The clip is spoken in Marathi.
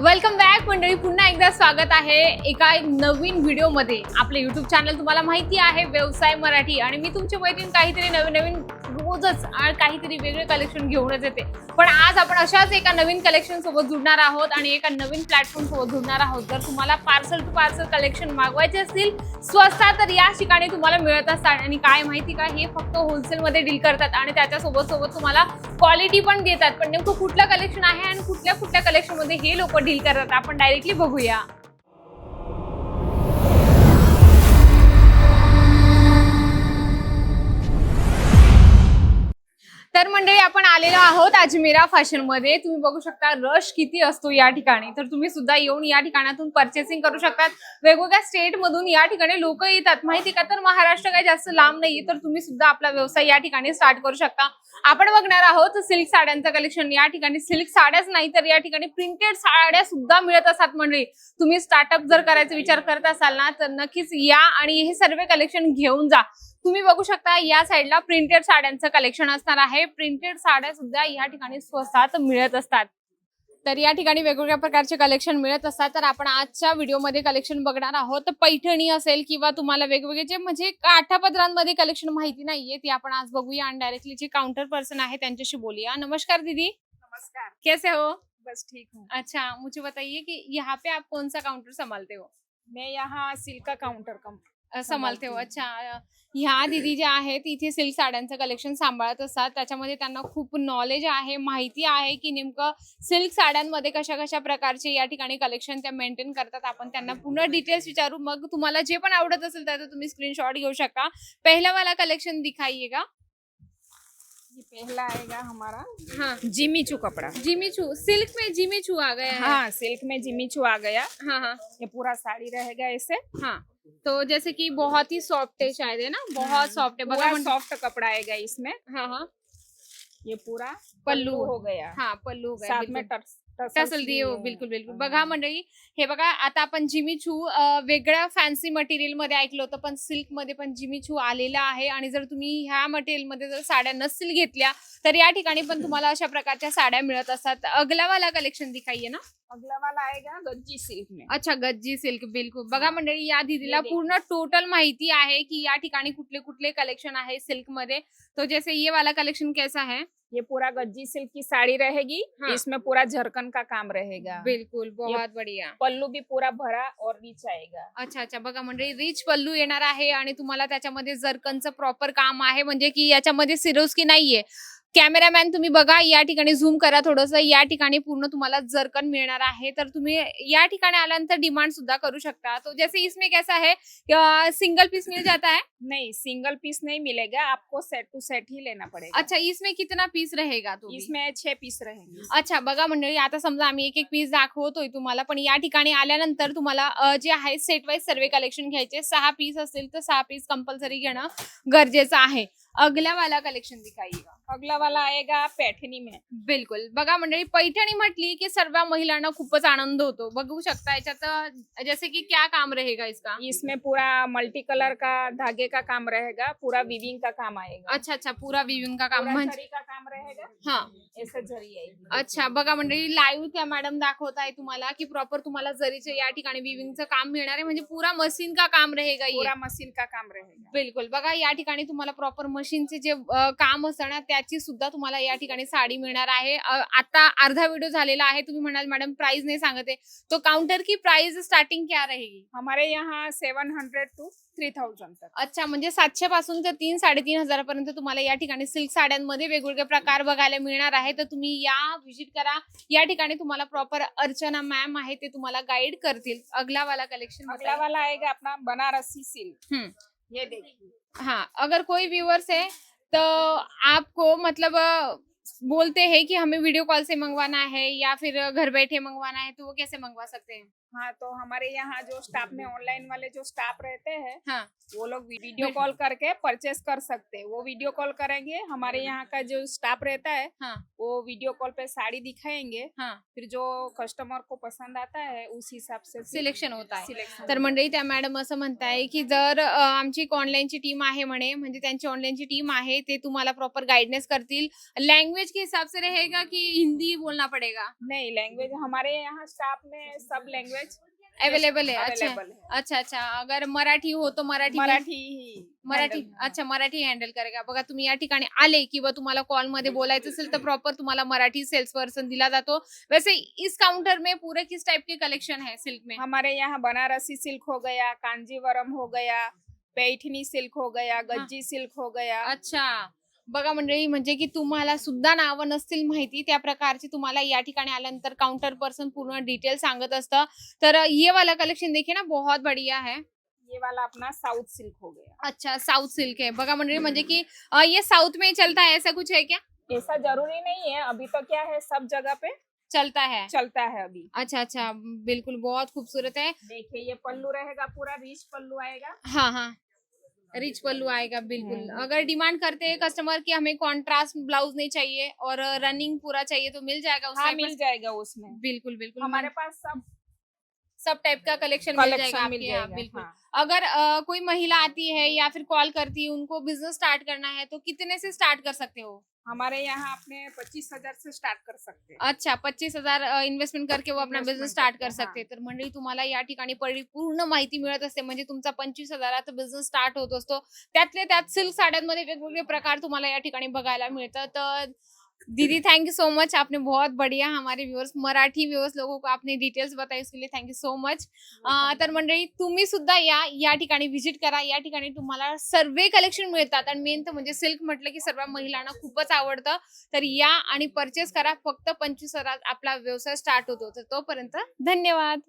वेलकम बॅक मंडळी पुन्हा एकदा स्वागत आहे एका नवीन व्हिडिओमध्ये आपले युट्यूब चॅनल तुम्हाला माहिती आहे व्यवसाय मराठी. आणि मी तुमच्या मैत्रीण काहीतरी नवीन नवीन रोजच काहीतरी वेगळे कलेक्शन घेऊनच येते. पण आज आपण अशाच एका नवीन कलेक्शन सोबत जुडणार आहोत आणि एका नवीन प्लॅटफॉर्म सोबत जुडणार आहोत. जर तुम्हाला पार्सल टू पार्सल कलेक्शन मागवायचे असतील स्वस्तात तर या ठिकाणी तुम्हाला मिळत असतात. आणि काय माहिती का हे फक्त होलसेलमध्ये डील करतात आणि त्याच्यासोबत सोबत तुम्हाला क्वालिटी पण देतात. पण नेमकं कुठलं कलेक्शन आहे आणि कुठल्या कुठल्या कलेक्शनमध्ये हे लोक डील करतात आपण डायरेक्टली बघूया. तर मंडळी आपण आलेलो आहोत अजमेरा फॅशनमध्ये तुम्ही बघू शकता रश किती असतो या ठिकाणी. तर तुम्ही सुद्धा येऊन या ठिकाणातून परचेसिंग करू शकतात. वेगवेगळ्या स्टेट मधून या ठिकाणी लोक येतात. माहिती का? तर महाराष्ट्र काही जास्त लांब नाहीये तर तुम्ही सुद्धा आपला व्यवसाय या ठिकाणी स्टार्ट करू शकता. आपण बघणार आहोत सिल्क साड्यांचं कलेक्शन या ठिकाणी सिल्क साड्याच नाही तर या ठिकाणी प्रिंटेड साड्या सुद्धा मिळत असतात मंडळी. तुम्ही स्टार्टअप जर करायचा विचार करत असाल ना तर नक्कीच या आणि हे सर्व कलेक्शन घेऊन जा. तुम्ही बघू शकता या साईडला प्रिंटेड साड्यांचं कलेक्शन असणार आहे. प्रिंटेड साड्या सुद्धा या ठिकाणी स्वस्तात मिळत असतात. तर या ठिकाणी वेगवेगळ्या प्रकारचे कलेक्शन मिळत असतात. तर आपण आजच्या व्हिडिओमध्ये कलेक्शन बघणार आहोत. तर पैठणी असेल किंवा तुम्हाला वेगवेगळे जे म्हणजे काठापदरांमध्ये कलेक्शन माहिती नाहीये ती आपण आज बघूया. आणि डायरेक्टली जे काउंटर पर्सन आहे त्यांच्याशी बोलूया. नमस्कार दीदी. नमस्कार. कैसे हो? बस ठीक हूँ. अच्छा मुझे बताइए कि यहाँ पे आप कौन सा काउंटर संभालते हो? मैं यहाँ सिल्क का काउंटर हो सांभाळते. अच्छा ह्या दिदी ज्या आहेत इथे सिल्क साड्यांचं कलेक्शन सांभाळत असतात. त्याच्यामध्ये त्यांना खूप नॉलेज आहे माहिती आहे की नेमकं सिल्क साड्यांमध्ये कशा कशा प्रकारचे या ठिकाणी कलेक्शन त्या मेंटेन करतात. आपण त्यांना पूर्ण डिटेल्स विचारू. मग तुम्हाला जे पण आवडत असेल त्याचं तुम्ही स्क्रीनशॉट घेऊ शकता. पहिला वाला कलेक्शन दिखाइएगा ये पहला आएगा हमारा? हाँ. जिमीचू कपड़ा. जिमी चू सिल्क में जिमी चू आ गया है. हाँ सिल्क में जिमीचू आ गया. हाँ हाँ. ये पूरा साड़ी रहेगा ऐसे. हाँ. तो जैसे कि बहुत ही सॉफ्ट है शायद है ना? बहुत सॉफ्ट है म्हण- सॉफ्ट कपड़ा आएगा इसमें। हाँ हाँ। ये पूरा पल्लू हो गया। हा पल्लू हो गया, साथ. में टर्स। टसल हो बिलकुल बिलकुल. बघा मंडळी हे बघा आता आपण जिमी अं, वेगळ्या फॅन्सी मटेरियलमध्ये ऐकलं होतं पण सिल्कमध्ये पण जिमी चू आलेला आहे आणि जर तुम्ही ह्या मटेरियलमध्ये जर साड्या नसतील घेतल्या तर या ठिकाणी पण तुम्हाला अशा प्रकारच्या साड्या मिळत असतात. अगलावाला कलेक्शन दिखाइए ना? अगला वाला आएगा गज्जी सिल्क में अच्छा गज्जी सिल्क बिलकुल. बघा मंडळी या दीदीला. पूर्ण टोटल माहिती आहे की या ठिकाणी कुठले कुठले कलेक्शन आहे सिल्कमध्ये तो जैसे ये वाला कलेक्शन कैसा है? ये पूरा गज्जी सिल्क की साड़ी रहेगी हाँ. इसमें पूरा झरकन का काम रहेगा। बिलकुल बहुत बढ़िया। पल्लू भी पूरा भरा और रिच आएगा। अच्छा अच्छा बघा म्हणजे रिच पल्लू येणार आहे आणि तुम्हाला त्याच्यामध्ये जरकनचं प्रॉपर काम आहे म्हणजे की याच्यामध्ये सिरोस्की नाहीये. कॅमेरामॅन तुम्ही बघा या ठिकाणी झूम करा थोडस. या ठिकाणी पूर्ण तुम्हाला जरकन मिळणार आहे. तर तुम्ही या ठिकाणी आल्यानंतर डिमांड सुद्धा करू शकता. तो जैसे इसमें कैसा है? सिंगल पीस मिल जाता है? नहीं सिंगल पीस नहीं मिलेगा. आपको सेट टू सेट ही लेना पड़ेगा. अच्छा इसमें कितना पीस रहेगा तो? इसमें छह पीस रहेंगे. अच्छा बघा मंडळी आता समजा आम्ही एक एक पीस दाखवतोय तुम्हाला पण या ठिकाणी आल्यानंतर तुम्हाला जे आहे सेट वाईज सर्व कलेक्शन घ्यायचे सहा पीस असतील तर सहा पीस कंपल्सरी घेणं गरजेचं आहे. अगला वाला कलेक्शन दिखाइएगा। अगला वाला आएगा पैठनी में। बिलकुल। बघा मंडळी पैठणी म्हटली की सर्व महिलांना खूपच आनंद होतो. बघू शकता याच्यात जैसे की क्या काम रहेगा इसका? इसमें पूरा मल्टी कलर का धागे का काम रहेगा पूरा विविंग का काम आएगा। अच्छा अच्छा पूरा विविंग का काम म्हणजे जरी का काम रहेगा। हा। ऐसे जरी आएगी अच्छा बघा मंडळी लाईव्ह त्या मॅडम दाखवत आहे तुम्हाला की प्रॉपर तुम्हाला जरीचे या ठिकाणी विविंगचं काम मिळणार आहे. म्हणजे पुरा मशीन का काम रहेगा ये? पूरा मशीन का काम रहेगा। बिलकुल. बघा या ठिकाणी तुम्हाला प्रॉपर मशीनचे जे काम असतं ना त्याची सुद्धा तुम्हाला या ठिकाणी साडी मिळणार आहे. आता अर्धा व्हिडिओ झालेला आहे. तुम्ही म्हणाल मॅडम प्राइस नाही सांगते. तो काउंटर की प्राइस स्टार्टिंग क्या रहेगी? हमारे यहाँ seven hundred to three thousand तक. अच्छा म्हणजे सातशे पासून तर तीन साडेतीन हजारापर्यंत तुम्हाला या ठिकाणी सिल्क साड्यांमध्ये वेगवेगळे प्रकार बघायला मिळणार आहे. तर तुम्ही या व्हिजिट करा. या ठिकाणी तुम्हाला प्रॉपर अर्चना मॅम आहे ते तुम्हाला गाईड करतील. अगला वाला कलेक्शन अगला वाला आएगा अपना बनारसी सिल्क हम्म. ये देखिए। हाँ अगर कोई व्यूअर्स है तो आपको मतलब बोलते हैं कि हमें वीडियो कॉल से मंगवाना है या फिर घर बैठे मंगवाना है तो वो कैसे मंगवा सकते हैं? हाँ तो हमारे यहाँ जो स्टाफ में ऑनलाइन वाले जो स्टाफ रहते हैं हाँ। वो लोग वीडियो कॉल करके परचेस कर सकते हैं। वो वीडियो कॉल करेंगे हमारे यहाँ का जो स्टाफ रहता है हाँ। वो वीडियो कॉल पे साड़ी दिखाएँगे। हाँ। फिर जो कस्टमर को पसंद आता है उस हिसाब से सिलेक्शन होता है। सिलेक्शन तर मंडळी त्या मॅडम असं म्हणताय की जर आमची एक ऑनलाईनची टीम आहे म्हणे म्हणजे त्यांची ऑनलाईनची टीम आहे ते तुम्हाला प्रॉपर गाईडनेस करतील. लैंग्वेज के हिसाब से रहेगा की हिंदी बोलना पड़ेगा? नहीं लैंग्वेज हमारे यहाँ स्टाफ में सब लैंग्वेज अवेलेबल है अच्छा. available है अच्छा अच्छा. अगर मराठी हो तो मराठी मराठी ही मराठी. handle- अच्छा मराठी हँडल करेगा बघा तुम्ही या ठिकाणी आले किंवा तुम्हाला कॉलमध्ये बोलायचं असेल तर प्रॉपर तुम्हाला मराठी सेल्स पर्सन दिला जातो. वैसे इस काउंटर में पूरे किस टाइप के कलेक्शन है सिल्क में? हमारे यहाँ बनारसी सिल्क हो गया कांजीवरम हो गया पैठनी सिल्क हो गया गज्जी सिल्क हो गया। अच्छा। बघा मंडळी म्हणजे की तुम्हाला सुद्धा नावं नसतील माहिती त्या प्रकारची तुम्हाला या ठिकाणी आल्यानंतर काउंटर पर्सन पूर्ण डिटेल सांगत असतं. तर ये वाला कलेक्शन देखिए ना बहुत बढ़िया है ये वाला अपना साउथ सिल्क हो गया. अच्छा साउथ सिल्क है बघा मंडळी म्हणजे की अ, ये साउथ में ही चलता है ऐसा कुछ है क्या? ऐसा ज़रूरी नहीं है अभी तो क्या है सब जगह पे चलता है। चलता है अभी। अच्छा अच्छा बिल्कुल बहुत खूबसूरत है। देखिए ये पल्लू रहेगा पूरा रिच पल्लू आएगा। हाँ हाँ। रिच पल्लू आएगा बिल्कुल। हम्म। अगर डिमांड करते हैं कस्टमर कि हमें कॉन्ट्रास्ट ब्लाउज नहीं चाहिए और रनिंग पूरा चाहिए तो मिल जाएगा उसमें हाँ मिल जाएगा उसमें। बिल्कुल बिल्कुल। हमारे पास सब सब टाइप का कलेक्शन मिल जाएगा मिल आपके यहाँ जाएगा बिल्कुल। हाँ। अगर आ, कोई महिला आती है या फिर कॉल करती है उनको बिज़नेस स्टार्ट करना है तो कितने से स्टार्ट कर सकते हो? हमारे यहाँ अपने पच्चीस हजार से स्टार्ट कर सकते हैं। अच्छा पच्चीस हजार इन्व्हेस्टमेंट करके वो अपना बिझनेस स्टार्ट कर सकते तर मंडळी तुम्हाला या ठिकाणी परिपूर्ण माहिती मिळत असते. म्हणजे तुमचा पंचवीस हजाराचा बिझनेस स्टार्ट होत असतो. त्यातले त्यात सिल्क साड्यांमध्ये वेगवेगळे प्रकार तुम्हाला या ठिकाणी बघायला मिळतात. तर दीदी थैंक यू सो मच आपने बहुत बढ़िया हमारे व्यूअर्स मराठी व्यूअर्स लोगों को आपने डिटेल्स बताई उसके लिए थँक यू सो मच तर मंडळी तुम्ही सुद्धा या या ठिकाणी व्हिजिट करा. या ठिकाणी तुम्हाला सर्व कलेक्शन मिळतात. आणि मेन तर म्हणजे सिल्क म्हटलं की सर्व महिलांना खूपच आवडतं. तर या आणि परचेस करा. फक्त पंचवीस हजारात आपला व्यवसाय स्टार्ट होतो. तर तोपर्यंत धन्यवाद.